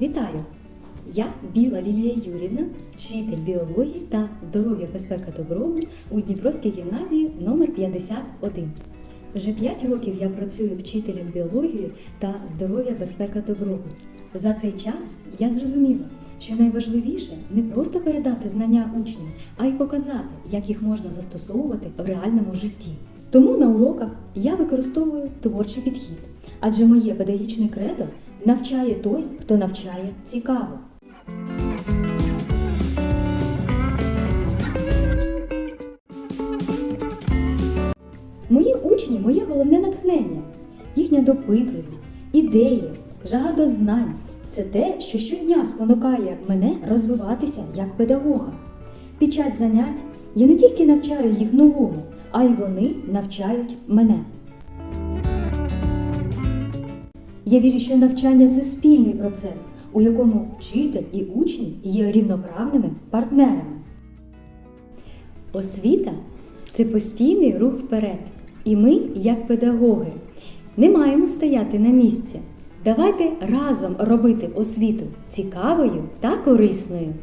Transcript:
Вітаю! Я Біла Лілія Юрівна, вчитель біології та здоров'я безпека добробут у Дніпровській гімназії номер 51. Вже 5 років я працюю вчителем біології та здоров'я безпека добробут. За цей час я зрозуміла, що найважливіше не просто передати знання учням, а й показати, як їх можна застосовувати в реальному житті. Тому на уроках я використовую творчий підхід, адже моє педагогічне кредо навчає той, хто навчає цікаво. Мої учні моє головне натхнення, їхня допитливість, ідеї, жага до знань це те, що щодня спонукає мене розвиватися як педагога. Під час занять я не тільки навчаю їх новому, а й вони навчають мене. Я вірю, що навчання це спільний процес, у якому вчитель і учні є рівноправними партнерами. Освіта це постійний рух вперед. І ми, як педагоги, не маємо стояти на місці. Давайте разом робити освіту цікавою та корисною.